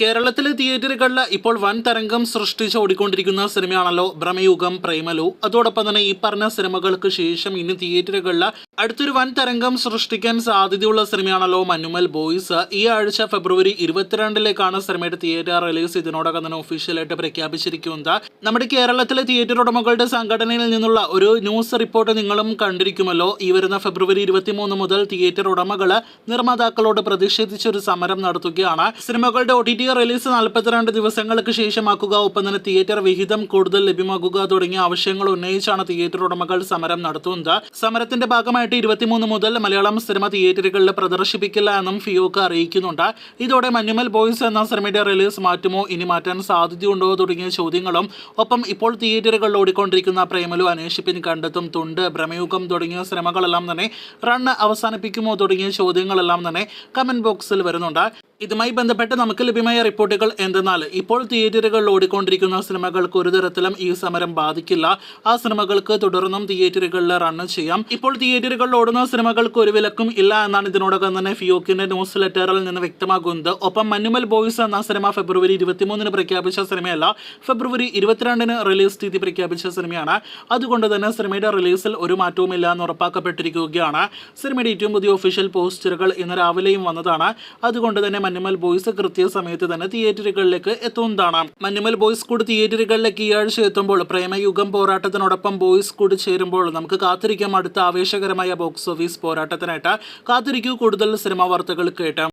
കേരളത്തിലെ തിയേറ്ററുകളിൽ ഇപ്പോൾ വൻ തരംഗം സൃഷ്ടിച്ച് ഓടിക്കൊണ്ടിരിക്കുന്ന സിനിമയാണല്ലോ ഭ്രമയുഗം പ്രേമലു. അതോടൊപ്പം തന്നെ ഈ പറഞ്ഞ സിനിമകൾക്ക് ശേഷം ഇനി തിയേറ്ററുകളിൽ അടുത്തൊരു വൻ തരംഗം സൃഷ്ടിക്കാൻ സാധ്യതയുള്ള സിനിമയാണല്ലോ മനുമൽ ബോയ്സ്. ഈ ആഴ്ച ഫെബ്രുവരി ഇരുപത്തിരണ്ടിലേക്കാണ് സിനിമയുടെ തിയേറ്റർ റിലീസ്. ഇതിനോടകം തന്നെ ഒഫീഷ്യലായിട്ട് പ്രഖ്യാപിച്ചിരിക്കുന്നത്. നമ്മുടെ കേരളത്തിലെ തിയേറ്റർ ഉടമകളുടെ സംഘടനയിൽ നിന്നുള്ള ഒരു ന്യൂസ് റിപ്പോർട്ട് നിങ്ങളും കണ്ടിരിക്കുമല്ലോ. ഈ വരുന്ന ഫെബ്രുവരി ഇരുപത്തിമൂന്ന് മുതൽ തിയേറ്റർ ഉടമകൾ നിർമ്മാതാക്കളോട് പ്രതിഷേധിച്ചൊരു സമരം നടത്തുകയാണ്. സിനിമകളുടെ ഒ ടി റിലീസ് നാൽപ്പത്തിരണ്ട് ദിവസങ്ങൾക്ക് ശേഷമാക്കുക. ഒപ്പം തന്നെ തിയേറ്റർ വിഹിതം കൂടുതൽ ലഭ്യമാക്കുക തുടങ്ങിയ ആവശ്യങ്ങൾ ഉന്നയിച്ചാണ് തിയേറ്റർ ഉടമകൾ സമരം നടത്തുന്നത്. സമരത്തിന്റെ ഭാഗമായിട്ട് ഇരുപത്തിമൂന്ന് മുതൽ മലയാളം സിനിമ തിയേറ്ററുകളിൽ പ്രദർശിപ്പിക്കില്ല എന്നും ഫിയോക്ക് അറിയിക്കുന്നുണ്ട്. ഇതോടെ മഞ്ഞുമൽ ബോയ്സ് എന്ന സിനിമയുടെ റിലീസ് മാറ്റുമോ ഇനി മാറ്റാൻ സാധ്യതയുണ്ടോ തുടങ്ങിയ ചോദ്യങ്ങളും. ഒപ്പം ഇപ്പോൾ തിയേറ്ററുകളിൽ ഓടിക്കൊണ്ടിരിക്കുന്ന പ്രേമലു അന്വേഷിപ്പിൻ കണ്ടെത്തും തുണ്ട് ഭ്രമയുഗം തുടങ്ങിയ സിനിമകളെല്ലാം തന്നെ റൺ അവസാനിപ്പിക്കുമോ തുടങ്ങിയ ചോദ്യങ്ങളെല്ലാം തന്നെ കമന്റ് ബോക്സിൽ വരുന്നുണ്ട്. ഇതുമായി ബന്ധപ്പെട്ട് നമുക്ക് ലഭ്യമായ റിപ്പോർട്ടുകൾ എന്തെന്നാൽ ഇപ്പോൾ തിയേറ്ററുകളിൽ ഓടിക്കൊണ്ടിരിക്കുന്ന സിനിമകൾക്ക് ഒരു തരത്തിലും ഈ സമരം ബാധിക്കില്ല. ആ സിനിമകൾക്ക് തുടർന്നും തിയേറ്ററുകളിൽ റൺ ചെയ്യാം. ഇപ്പോൾ തിയേറ്ററുകളിൽ ഓടുന്ന സിനിമകൾക്ക് ഒരു വിലക്കും ഇല്ല എന്നാണ് ഇതിനോടകം തന്നെ ഫിയോക്കിന്റെ ന്യൂസ് ലെറ്ററിൽ നിന്ന് വ്യക്തമാകുന്നത്. ഒപ്പം മഞ്ഞുമൽ ബോയ്സ് എന്ന സിനിമ ഫെബ്രുവരി ഇരുപത്തിമൂന്നിന് പ്രഖ്യാപിച്ച സിനിമയല്ല ഫെബ്രുവരി ഇരുപത്തിരണ്ടിന് റിലീസ് തീയതി പ്രഖ്യാപിച്ച സിനിമയാണ്. അതുകൊണ്ട് തന്നെ സിനിമയുടെ റിലീസിൽ ഒരു മാറ്റവുമില്ല എന്ന് ഉറപ്പാക്കപ്പെട്ടിരിക്കുകയാണ്. സിനിമയുടെ ഏറ്റവും പുതിയ ഒഫീഷ്യൽ പോസ്റ്ററുകൾ ഇന്ന് രാവിലെയും വന്നതാണ്. അതുകൊണ്ട് തന്നെ മഞ്ഞുമൽ ബോയ്സ് കൃത്യസമയത്ത് തന്നെ തിയേറ്ററുകളിലേക്ക് എത്തുന്നതാണ്. മഞ്ഞുമൽ ബോയ്സ് കൂടി തിയേറ്ററുകളിലേക്ക് ഈ ആഴ്ച എത്തുമ്പോൾ പ്രേമയുഗം പോരാട്ടത്തിനോടൊപ്പം ബോയ്സ് കൂടി ചേരുമ്പോൾ നമുക്ക് കാത്തിരിക്കാം. അടുത്ത ആവേശകരമായ ബോക്സ് ഓഫീസ് പോരാട്ടത്തിനായിട്ട് കാത്തിരിക്കൂ. കൂടുതൽ സിനിമാ വാർത്തകൾ കേട്ട്